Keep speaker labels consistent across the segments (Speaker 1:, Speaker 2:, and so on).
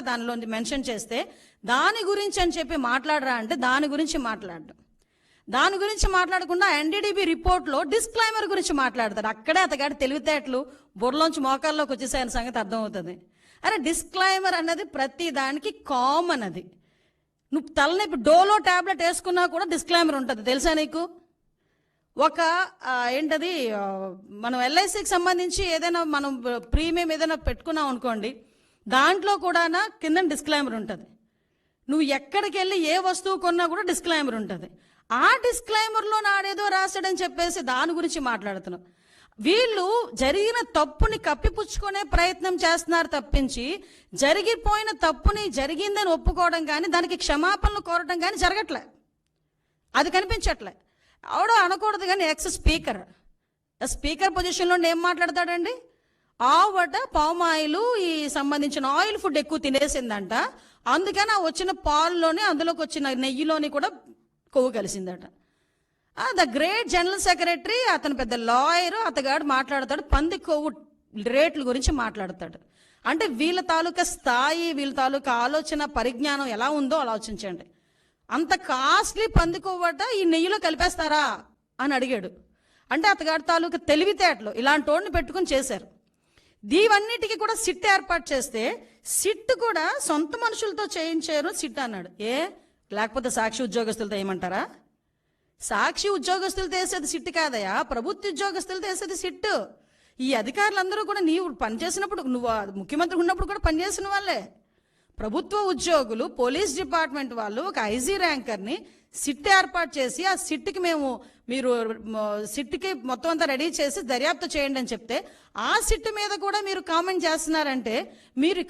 Speaker 1: దానిలో మెన్షన్ చేస్తే దాని గురించి అని చెప్పి మాట్లాడరా అంటే దాని గురించి మాట్లాడడం. దాని గురించి మాట్లాడకుండా ఎన్డీడీబీ రిపోర్ట్లో డిస్క్లైమర్ గురించి మాట్లాడతాడు. అక్కడే అతగాడి తెలివితేటలు బుర్రలోంచి మోకాల్లోకి వచ్చేసాయని సంగతి అర్థమవుతుంది. అరే డిస్క్లైమర్ అన్నది ప్రతి దానికి కామన్ అది. నువ్వు తలనొప్పి డోలో టాబ్లెట్ వేసుకున్నా కూడా డిస్క్లైమర్ ఉంటుంది. తెలుసా నీకు? ఒక ఏంటది మనం ఎల్ఐసికి సంబంధించి ఏదైనా మనం ప్రీమియం ఏదైనా పెట్టుకున్నాం అనుకోండి దాంట్లో కూడా కింద డిస్క్లైమర్ ఉంటుంది. నువ్వు ఎక్కడికి వెళ్ళి ఏ వస్తువు కొన్నా కూడా డిస్క్లైమర్ ఉంటుంది. ఆ డిస్క్లైమర్లో నాడేదో రాశాడని చెప్పేసి దాని గురించి మాట్లాడుతున్నాం వీళ్ళు జరిగిన తప్పుని కప్పిపుచ్చుకునే ప్రయత్నం చేస్తున్నారు తప్పించి జరిగిపోయిన తప్పుని జరిగిందని ఒప్పుకోవడం కానీ దానికి క్షమాపణలు కోరడం కానీ జరగట్లే. అది కనిపించట్లే. ఆవిడ అనకూడదు కానీ ఎక్స్ స్పీకర్. స్పీకర్ పొజిషన్లో ఏం మాట్లాడతాడండి? ఆవట పామ్ ఆయిల్ ఈ సంబంధించిన ఆయిల్ ఫుడ్ ఎక్కువ తినేసిందంట. అందుకని ఆ వచ్చిన పాల్లోనే అందులోకి వచ్చిన నెయ్యిలోని కూడా కొవ్వు కలిసిందట. ద గ్రేట్ జనరల్ సెక్రటరీ అతను పెద్ద లాయర్ అతగాడు మాట్లాడతాడు. పంది కొవ్వు రేట్ల గురించి మాట్లాడతాడు. అంటే వీళ్ళ తాలూకా స్థాయి వీళ్ళ తాలూకా ఆలోచన పరిజ్ఞానం ఎలా ఉందో ఆలోచించండి. అంత కాస్ట్లీ పంది కొవ్వట ఈ నెయ్యిలో కలిపేస్తారా అని అడిగాడు. అంటే అతగాడి తాలూకా తెలివితేటలు ఇలాంటి వాడిని పెట్టుకుని చేశారు. దీవన్నిటికీ కూడా సిట్ ఏర్పాటు చేస్తే సిట్ కూడా సొంత మనుషులతో చేయించారు సిట్ అన్నాడు. ఏ? లేకపోతే సాక్షి ఉద్యోగస్తులతో ఏమంటారా సాక్షి ఉద్యోగస్తులు చేసేది సిట్ కాదయా ప్రభుత్వ ఉద్యోగస్తులు చేసేది సిట్ ఈ అధికారులందరూ కూడా నీవు పనిచేసినప్పుడు నువ్వు ముఖ్యమంత్రి ఉన్నప్పుడు కూడా పనిచేసిన వాళ్ళే. ప్రభుత్వ ఉద్యోగులు పోలీస్ డిపార్ట్మెంట్ వాళ్ళు ఒక ఐజీ ర్యాంకర్ని సిట్ ఏర్పాటు చేసి ఆ సిట్కి మేము మీరు సిట్కి మొత్తం అంతా రెడీ చేసి దర్యాప్తు చేయండి అని చెప్తే ఆ సిట్ మీద కూడా మీరు కామెంట్ చేస్తున్నారంటే మీరు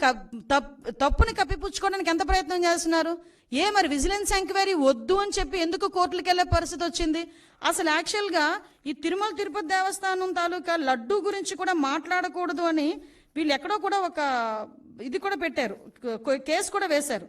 Speaker 1: తప్పుని కప్పిపుచ్చుకోవడానికి ఎంత ప్రయత్నం చేస్తున్నారు? ఏ మరి విజిలెన్స్ ఎంక్వైరీ వద్దు అని చెప్పి ఎందుకు కోర్టులకు వెళ్ళే పరిస్థితి వచ్చింది? అసలు యాక్చువల్గా ఈ తిరుమల తిరుపతి దేవస్థానం తాలూకా లడ్డు గురించి కూడా మాట్లాడకూడదు అని వీళ్ళు ఎక్కడో కూడా ఒక ఇది కూడా పెట్టారు కేసు కూడా వేశారు.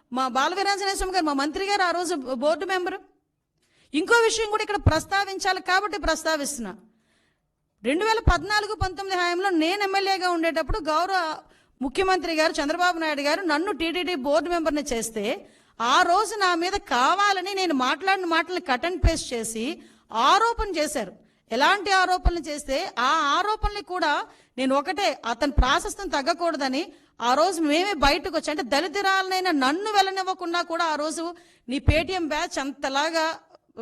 Speaker 1: మా బాల స్వామి గారు మా మంత్రి గారు ఆ రోజు బోర్డు మెంబరు. ఇంకో విషయం కూడా ఇక్కడ ప్రస్తావించాలి కాబట్టి ప్రస్తావిస్తున్నా. రెండు వేల పద్నాలుగు పంతొమ్మిది హయాంలో నేను ఎమ్మెల్యేగా ఉండేటప్పుడు గౌరవ ముఖ్యమంత్రి గారు చంద్రబాబు నాయుడు గారు నన్ను టీటీడీ బోర్డు మెంబర్ని చేస్తే ఆ రోజు నా మీద కావాలని నేను మాట్లాడిన మాటలను కట్ అండ్ పేస్ట్ చేసి ఆరోపణ చేశారు. ఎలాంటి ఆరోపణలు చేస్తే ఆ ఆరోపణలు కూడా నేను ఒకటే అతని ప్రాశస్తం తగ్గకూడదని ఆ రోజు మేమే బయటకు వచ్చి. అంటే దళితురాలనైన నన్ను వెళ్ళనివ్వకుండా కూడా ఆ రోజు నీ పేటీఎం బ్యాచ్ అంతలాగా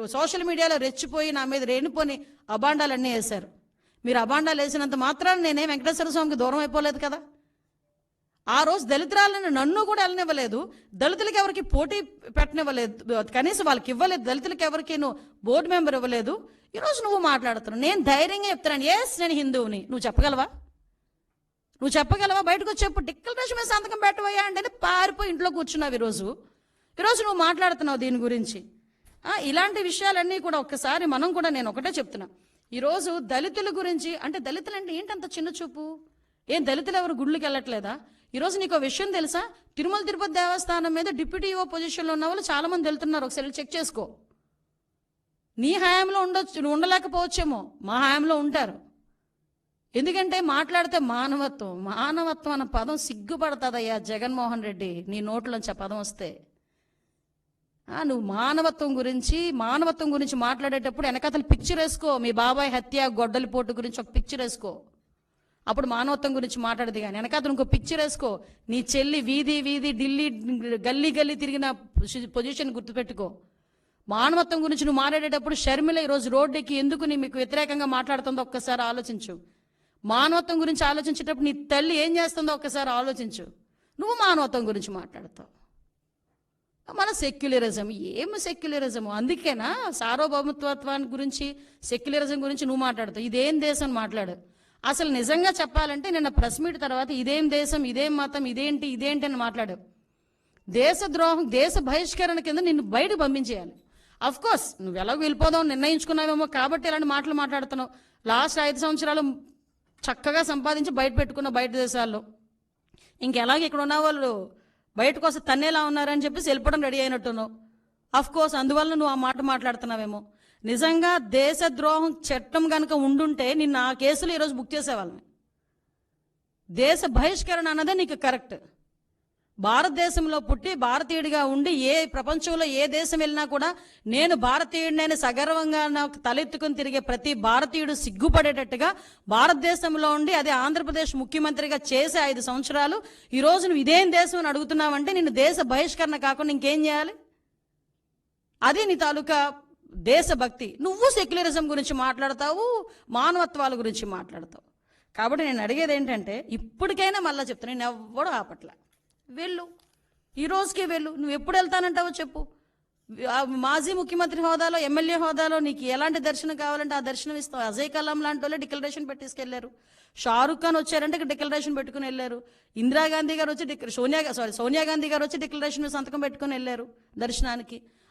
Speaker 1: సోషల్ మీడియాలో రెచ్చిపోయి నా మీద రేణిపోని అబాండాలన్నీ వేశారు. మీరు అబాండాలు వేసినంత మాత్రాన్ని నేనే వెంకటేశ్వర స్వామికి దూరం అయిపోలేదు కదా. ఆ రోజు దళితురాలను నన్ను కూడా వెళ్ళనివ్వలేదు. దళితులకి ఎవరికి పోటీ పెట్టనివ్వలేదు. కనీసం వాళ్ళకి ఇవ్వలేదు. దళితులకి ఎవరికి నువ్వు బోర్డు మెంబర్ ఇవ్వలేదు. ఈరోజు నువ్వు మాట్లాడుతున్నావు. నేను ధైర్యంగా చెప్తున్నాను. ఎస్ నేను హిందువుని. నువ్వు చెప్పగలవా? నువ్వు చెప్పగలవా? బయటకు వచ్చేప్పుడు డిక్లరేషన్ మీద సంతకం పెట్టవయ్యా అంటే పారిపోయి ఇంట్లో కూర్చున్నావు ఈరోజు. ఈరోజు నువ్వు మాట్లాడుతున్నావు దీని గురించి. ఇలాంటి విషయాలన్నీ కూడా ఒక్కసారి మనం కూడా నేను ఒకటే చెప్తున్నా. ఈరోజు దళితుల గురించి అంటే దళితులు అంటే ఏంటంత చిన్న చూపు? ఏం దళితులు ఎవరు గుళ్ళకి వెళ్ళట్లేదా? ఈరోజు నీకు విషయం తెలుసా? తిరుమల తిరుపతి దేవస్థానం మీద డిప్యూటీ ఓ పొజిషన్లో ఉన్న వాళ్ళు చాలా మంది వెళ్తున్నారు. ఒకసారి చెక్ చేసుకో. నీ హయాంలో ఉండొచ్చు నువ్వు ఉండలేకపోవచ్చేమో. మా హయాంలో ఉంటారు. ఎందుకంటే మాట్లాడితే మానవత్వం మానవత్వం అన్న పదం సిగ్గుపడుతుందయ్యా జగన్మోహన్ రెడ్డి. నీ నోట్లోంచి ఆ పదం వస్తే. ఆ, నువ్వు మానవత్వం గురించి మానవత్వం గురించి మాట్లాడేటప్పుడు వెనకతలు పిక్చర్ వేసుకో. మీ బాబాయ్ హత్య గొడ్డలి పోటు గురించి ఒక పిక్చర్ వేసుకో. అప్పుడు మానవత్వం గురించి మాట్లాడదు కానీ వెనకాతలు ఇంకో పిక్చర్ వేసుకో. నీ చెల్లి వీధి వీధి ఢిల్లీ గల్లీ గల్లీ తిరిగిన పొజిషన్ గుర్తుపెట్టుకో. మానవత్వం గురించి నువ్వు మాట్లాడేటప్పుడు షర్మిల ఈరోజు రోడ్డుకి ఎందుకు నీ మీకు వ్యతిరేకంగా మాట్లాడుతుందో ఒక్కసారి ఆలోచించు. మానవత్వం గురించి ఆలోచించేటప్పుడు నీ తల్లి ఏం చేస్తుందో ఒక్కసారి ఆలోచించు. నువ్వు మానవత్వం గురించి మాట్లాడతావు. మన సెక్యులరిజం ఏమి సెక్యులరిజం? అందుకేనా సార్వభౌమత్వాన్ని గురించి సెక్యులరిజం గురించి నువ్వు మాట్లాడతావు. ఇదేం దేశం మాట్లాడు. అసలు నిజంగా చెప్పాలంటే నిన్న ప్రెస్ మీట్ తర్వాత ఇదేం దేశం ఇదేం మతం ఇదేంటి ఇదేంటి అని మాట్లాడావు దేశద్రోహం దేశ బహిష్కరణ కింద నిన్ను బయట పంపించేయాలి. అఫ్ కోర్స్ నువ్వు ఎలాగో వెళ్ళిపోదాం నిర్ణయించుకున్నావేమో కాబట్టి ఇలాంటి మాటలు మాట్లాడుతున్నావు. లాస్ట్ ఐదు సంవత్సరాలు చక్కగా సంపాదించి బయట పెట్టుకున్న బయట దేశాల్లో. ఇంకెలాగ ఇక్కడ ఉన్న వాళ్ళు బయటకు వస్తే తన్నేలా ఉన్నారని చెప్పేసి వెళ్ళిపోవడం రెడీ అయినట్టున్నావు. అఫ్ కోర్స్ అందువల్ల నువ్వు ఆ మాట మాట్లాడుతున్నావేమో. నిజంగా దేశద్రోహం చట్టం కనుక ఉండుంటే నిన్న ఆ కేసులు ఈరోజు బుక్ చేసేవాళ్ళని దేశ బహిష్కరణ అన్నదే నీకు కరెక్ట్ భారతదేశంలో పుట్టి భారతీయుడిగా ఉండి ఏ ప్రపంచంలో ఏ దేశం వెళ్ళినా కూడా నేను భారతీయుడినైనా సగర్వంగా నాకు తలెత్తుకుని తిరిగే ప్రతి భారతీయుడు సిగ్గుపడేటట్టుగా భారతదేశంలో ఉండి అదే ఆంధ్రప్రదేశ్ ముఖ్యమంత్రిగా చేసే ఐదు సంవత్సరాలు ఈ రోజు నువ్వు ఇదేం దేశం అని అడుగుతున్నావంటే నిన్ను దేశ బహిష్కరణ కాకుండా ఇంకేం చేయాలి? అది నీ తాలూకా దేశభక్తి. నువ్వు సెక్యులరిజం గురించి మాట్లాడతావు మానవత్వాల గురించి మాట్లాడతావు. కాబట్టి నేను అడిగేది ఏంటంటే ఇప్పటికైనా మళ్ళీ చెప్తాను నేను ఎవ్వడూ ఆపట్ల. వెళ్ళు. ఈ రోజుకే వెళ్ళు. నువ్వు ఎప్పుడు వెళ్తానంటావో చెప్పు. మాజీ ముఖ్యమంత్రి హోదాలో ఎమ్మెల్యే హోదాలో నీకు ఎలాంటి దర్శనం కావాలంటే ఆ దర్శనం ఇస్తావు. అజయ్ కలాం లాంటి వాళ్ళే డిక్లరేషన్ పెట్టేసుకెళ్ళారు. షారుఖ్ ఖాన్ వచ్చారంటే డిక్లరేషన్ పెట్టుకుని వెళ్ళారు. ఇందిరాగాంధీ గారు వచ్చి డిక్- సోనియా సారీ సోనియా గాంధీ గారు వచ్చి డిక్లరేషన్ సంతకం పెట్టుకుని వెళ్ళారు దర్శనానికి.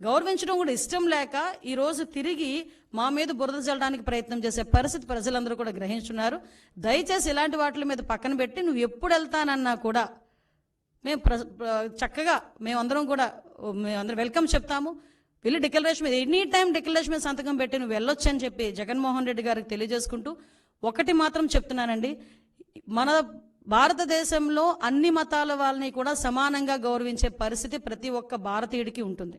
Speaker 1: గౌరవించడం కూడా ఇష్టం లేక ఈరోజు తిరిగి మా మీద బురద చల్లడానికి ప్రయత్నం చేసే పరిస్థితి ప్రజలందరూ కూడా గ్రహించున్నారు. దయచేసి ఇలాంటి వాటి మీద పక్కన పెట్టి నువ్వు ఎప్పుడు వెళ్తానన్నా కూడా మేము ప్ర చక్కగా మేమందరం కూడా మేమందరం వెల్కమ్ చెప్తాము. వెళ్ళి డిక్లరేషన్ మీద ఎనీ టైం డిక్లరేషన్ మీద సంతకం పెట్టి నువ్వు వెళ్ళొచ్చు అని చెప్పి జగన్మోహన్ రెడ్డి గారికి తెలియజేసుకుంటూ ఒకటి మాత్రం చెప్తున్నానండి. మన భారతదేశంలో అన్ని మతాల వాళ్ళని కూడా సమానంగా గౌరవించే పరిస్థితి ప్రతి ఒక్క భారతీయుడికి ఉంటుంది.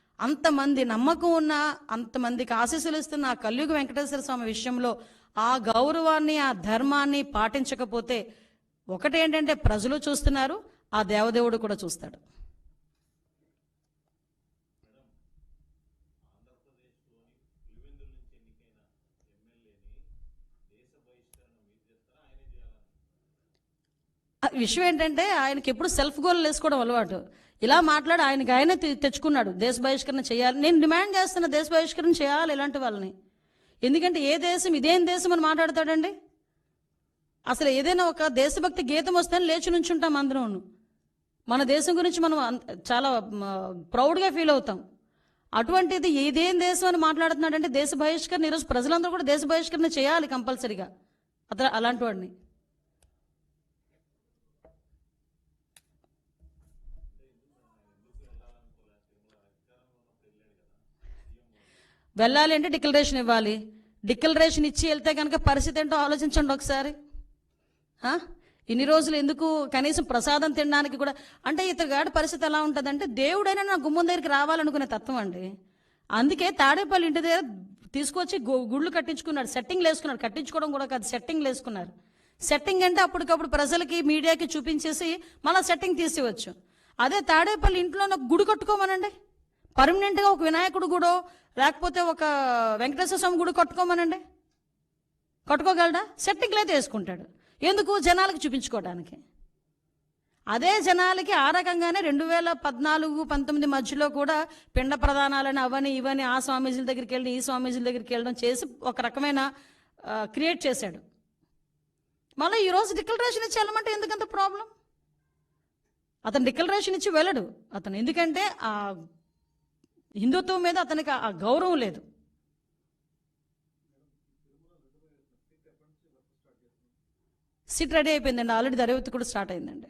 Speaker 1: అంతమంది నమ్మకం ఉన్న అంతమందికి ఆశీస్సులు ఇస్తున్న ఆ కలియుగ వెంకటేశ్వర స్వామి విషయంలో ఆ గౌరవాన్ని ఆ ధర్మాన్ని పాటించకపోతే ఒకటేంటంటే ప్రజలు చూస్తున్నారు ఆ దేవదేవుడు కూడా చూస్తాడు. విషయం ఏంటంటే ఆయనకి ఎప్పుడు సెల్ఫ్ గోల్ వేసుకోవడం అలవాటు. ఇలా మాట్లాడి ఆయనకి ఆయన తె- తెచ్చుకున్నాడు. దేశ బహిష్కరణ చేయాలి. నేను డిమాండ్ చేస్తున్న దేశ బహిష్కరణ చేయాలి ఇలాంటి వాళ్ళని. ఎందుకంటే ఏ దేశం ఇదేం దేశం అని మాట్లాడతాడండి? అసలు ఏదైనా ఒక దేశభక్తి గీతం వస్తే లేచి నుంచుంటాం అందరం మన దేశం గురించి మనం అంత- చాలా ప్రౌడ్గా ఫీల్ అవుతాం. అటువంటిది ఇదేం దేశం అని మాట్లాడుతున్నాడంటే దేశ బహిష్కరణ ఈరోజు ప్రజలందరూ కూడా దేశ బహిష్కరణ చేయాలి కంపల్సరిగా. అతను అలాంటి వాడిని. వెళ్ళాలి అంటే డిక్లరేషన్ ఇవ్వాలి. డిక్లరేషన్ ఇచ్చి వెళ్తే కనుక పరిస్థితి ఏంటో ఆలోచించండి ఒకసారి. ఇన్ని రోజులు ఎందుకు కనీసం ప్రసాదం తినడానికి కూడా అంటే ఇతగాడి పరిస్థితి ఎలా ఉంటుందంటే దేవుడైనా నా గుమ్మం దగ్గరికి రావాలనుకునే తత్వం అండి. అందుకే తాడేపల్లి ఇంటి దగ్గర తీసుకొచ్చి గుళ్ళు కట్టించుకున్నాడు. సెట్టింగ్లు వేసుకున్నాడు. కట్టించుకోవడం కూడా కాదు సెట్టింగ్లు వేసుకున్నారు. సెట్టింగ్ అంటే అప్పటికప్పుడు ప్రజలకి మీడియాకి చూపించేసి మళ్ళీ సెట్టింగ్ తీసివచ్చు. అదే తాడేపల్లి ఇంట్లో గుడి కట్టుకోమనండి. పర్మనెంట్గా ఒక వినాయకుడు గుడో లేకపోతే ఒక వెంకటేశ్వర స్వామి గుడి కట్టుకోమనండి? కట్టుకోగలడా? సెట్టింగ్లు అయితే వేసుకుంటాడు. ఎందుకు? జనాలకు చూపించుకోవడానికి. అదే జనాలకి ఆ రకంగానే రెండు వేల పద్నాలుగు పంతొమ్మిది మధ్యలో కూడా పిండ ప్రధానాలని అవని ఇవని ఆ స్వామీజీల దగ్గరికి వెళ్ళి ఈ స్వామీజీల దగ్గరికి వెళ్ళడం చేసి ఒక రకమైన క్రియేట్ చేశాడు. మళ్ళీ ఈరోజు డిక్లరేషన్ ఇచ్చి వెళ్ళమంటే ఎందుకంత ప్రాబ్లం అతను డిక్లరేషన్ ఇచ్చి వెళ్ళడు. అతను ఎందుకంటే ఆ హిందుత్వం మీద అతనికి ఆ గౌరవం లేదు. సిట్ రెడీ అయిపోయిందండి. ఆల్రెడీ దర్యాప్తు కూడా స్టార్ట్ అయిందండి.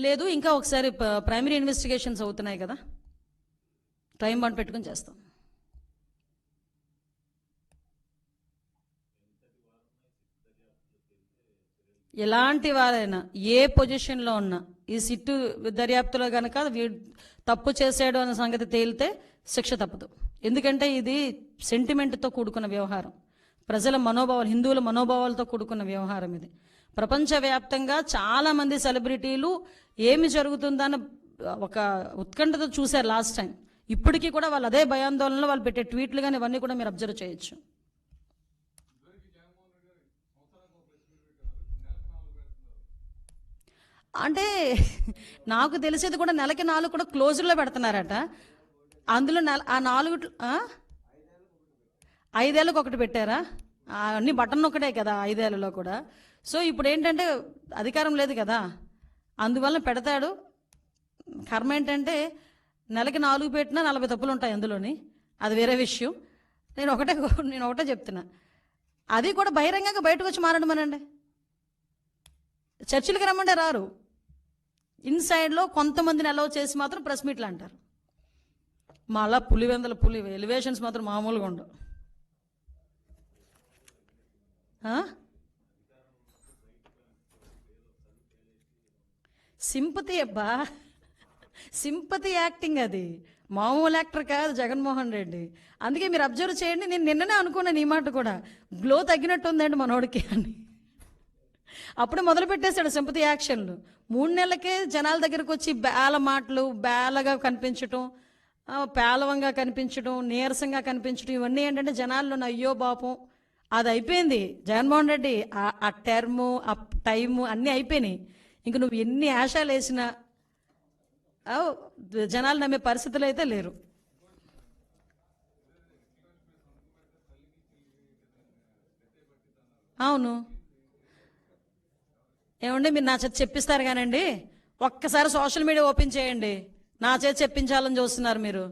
Speaker 1: లేదు ఇంకా ఒకసారి ప్రైమరీ ఇన్వెస్టిగేషన్స్ అవుతున్నాయి కదా. టైం బాండ్ పెట్టుకుని చేస్తాం. ఎలాంటి వారైనా ఏ పొజిషన్లో ఉన్నా ఈ సిట్టు దర్యాప్తులో కనుక వీడు తప్పు చేశాడు అన్న సంగతి తేలితే శిక్ష తప్పదు. ఎందుకంటే ఇది సెంటిమెంట్తో కూడుకున్న వ్యవహారం. ప్రజల మనోభావాలు హిందువుల మనోభావాలతో కూడుకున్న వ్యవహారం ఇది. ప్రపంచవ్యాప్తంగా చాలామంది సెలబ్రిటీలు ఏమి జరుగుతుందని ఒక ఉత్కంఠతో చూశారు లాస్ట్ టైం. ఇప్పటికీ కూడా వాళ్ళు అదే భయాందోళనలో వాళ్ళు పెట్టే ట్వీట్లు కానీ ఇవన్నీ కూడా మీరు అబ్జర్వ్ చేయొచ్చు. అంటే నాకు తెలిసేది కూడా నెలకి నాలుగు కూడా క్లోజర్లో పెడుతున్నారట. అందులో నెల ఆ నాలుగు ఐదేళ్ళకి ఒకటి పెట్టారా? అన్ని బటన్ ఒకటే కదా ఐదేళ్ళలో కూడా. సో ఇప్పుడు ఏంటంటే అధికారం లేదు కదా. అందువల్ల పెడతాడు. కర్మ ఏంటంటే నెలకి నాలుగు పెట్టినా నలభై తప్పులు ఉంటాయి అందులోని. అది వేరే విషయం. నేను ఒకటే నేను ఒకటే చెప్తున్నా. అది కూడా బహిరంగంగా బయటకు వచ్చి మారడమనండి. చర్చిలకి రమ్మంటే రారు. ఇన్సైడ్లో కొంతమందిని అలౌ చేసి మాత్రం ప్రెస్ మీట్లు అంటారు. మళ్ళా పులివెందల పులి ఎలివేషన్స్ మాత్రం మామూలుగా ఉండవు. సింపతి అబ్బా. సింపతి యాక్టింగ్ అది. మామూలు యాక్టర్ కాదు జగన్మోహన్ రెడ్డి. అందుకే మీరు అబ్జర్వ్ చేయండి నేను నిన్ననే అనుకున్నాను ఈ మాట కూడా. గ్లో తగ్గినట్టు ఉందండి మనోడికి అని. అప్పుడు మొదలు పెట్టేశాడు సింపతి యాక్షన్లు. మూడు నెలలకే జనాల దగ్గరకు వచ్చి బేల మాటలు బేలగా కనిపించటం పేలవంగా కనిపించడం నీరసంగా కనిపించడం ఇవన్నీ ఏంటంటే జనాల్లో ఉన్న అయ్యో పాపం అది అయిపోయింది. జగన్మోహన్ రెడ్డి ఆ- టర్ము ఆ టైము అన్నీ అయిపోయినాయి. ఇంక నువ్వు ఎన్ని ఆశాలు వేసినా జనాలు నమ్మే పరిస్థితులు అయితే లేరు. అవును. ఏమండి మీరు నా చేత చెప్పిస్తారు కానండి. ఒక్కసారి సోషల్ మీడియా ఓపెన్ చేయండి. నా చేత చెప్పించాలని చూస్తున్నారు మీరు.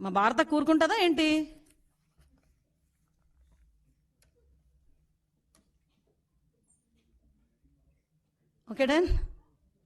Speaker 1: మా భారత కూరుకుంటుందా ఏంటి? Okay done.